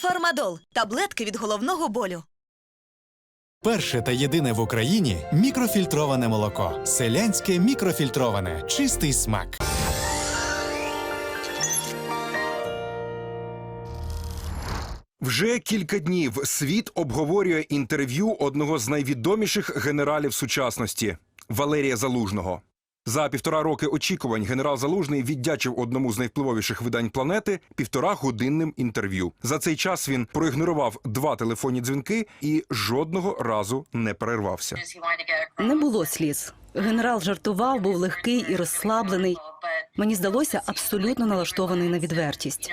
Фармадол таблетки від головного болю. Перше та єдине в Україні мікрофільтроване молоко. Селянське мікрофільтроване. Чистий смак. Вже кілька днів світ обговорює інтерв'ю одного з найвідоміших генералів сучасності Валерія Залужного. За півтора роки очікувань генерал Залужний віддячив одному з найвпливовіших видань планети півтора годинним інтерв'ю. За цей час він проігнорував два телефонні дзвінки і жодного разу не перервався. Не було сліз. Генерал жартував, був легкий і розслаблений. Мені здалося, абсолютно налаштований на відвертість.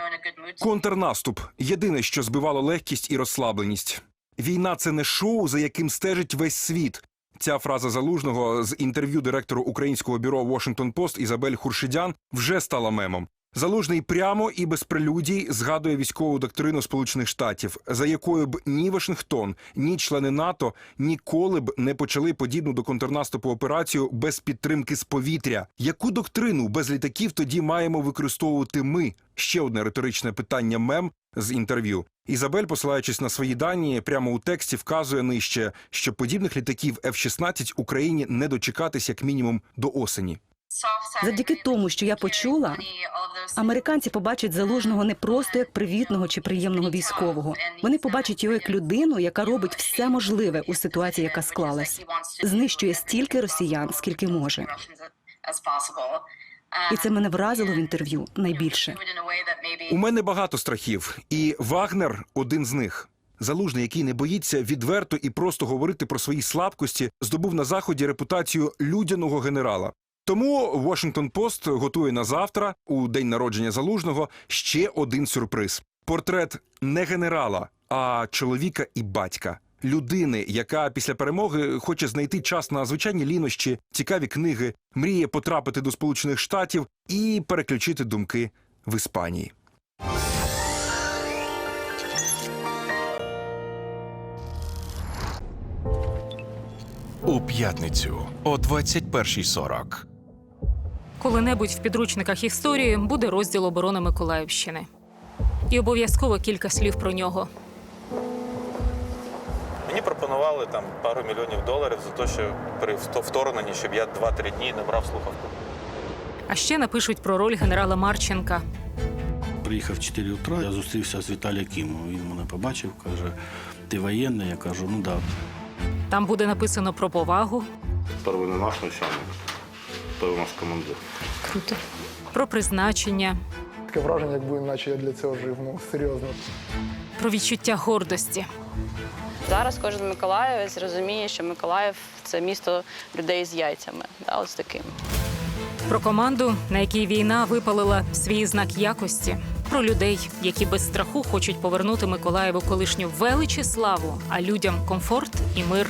Контрнаступ єдине, що збивало легкість і розслабленість. Війна це не шоу, за яким стежить весь світ. Ця фраза залужного з інтерв'ю директору українського бюро Washington Post Ізабель Хуршидян вже стала мемом. Залужний прямо і без прелюдій згадує військову доктрину Сполучених Штатів, за якою б ні Вашингтон, ні члени НАТО ніколи б не почали подібну до контрнаступу операцію без підтримки з повітря. Яку доктрину без літаків тоді маємо використовувати ми? Ще одне риторичне питання мем з інтерв'ю. Ізабель, посилаючись на свої дані, прямо у тексті вказує нижче, що подібних літаків F-16 Україні не дочекатись як мінімум до осені. Завдяки тому, що я почула, американці побачать залужного не просто як привітного чи приємного військового. Вони побачать його як людину, яка робить все можливе у ситуації, яка склалась, знищує стільки росіян, скільки може. І це мене вразило в інтерв'ю найбільше. У мене багато страхів, і Вагнер один з них. Залужний, який не боїться відверто і просто говорити про свої слабкості, здобув на заході репутацію людяного генерала. Тому Washington Post готує на завтра, у день народження залужного, ще один сюрприз: портрет не генерала, а чоловіка і батька. Людини, яка після перемоги хоче знайти час на звичайні лінощі, цікаві книги, мріє потрапити до Сполучених Штатів і переключити думки в Іспанії. У п'ятницю о 21.40. Коли-небудь в підручниках історії буде розділ оборони Миколаївщини. І обов'язково кілька слів про нього. Мені пропонували там пару мільйонів доларів за те, що при вторгненні, щоб я 2-3 дні не брав слухавку. А ще напишуть про роль генерала Марченка. Приїхав в 4 утра, я зустрівся з Віталієм Кімом. Він мене побачив, каже, ти воєнний? Я кажу, ну. Да. Там буде написано про повагу, наш начальник, той у нас командир. Круто. про призначення, Таке враження, якби наче я для цього жив. Ну серйозно. про відчуття гордості. Зараз кожен миколаївець розуміє, що Миколаїв це місто людей з яйцями. Да, з таким. Про команду, на якій війна випалила свій знак якості, про людей, які без страху хочуть повернути Миколаєву колишню велич і славу, а людям комфорт і мир.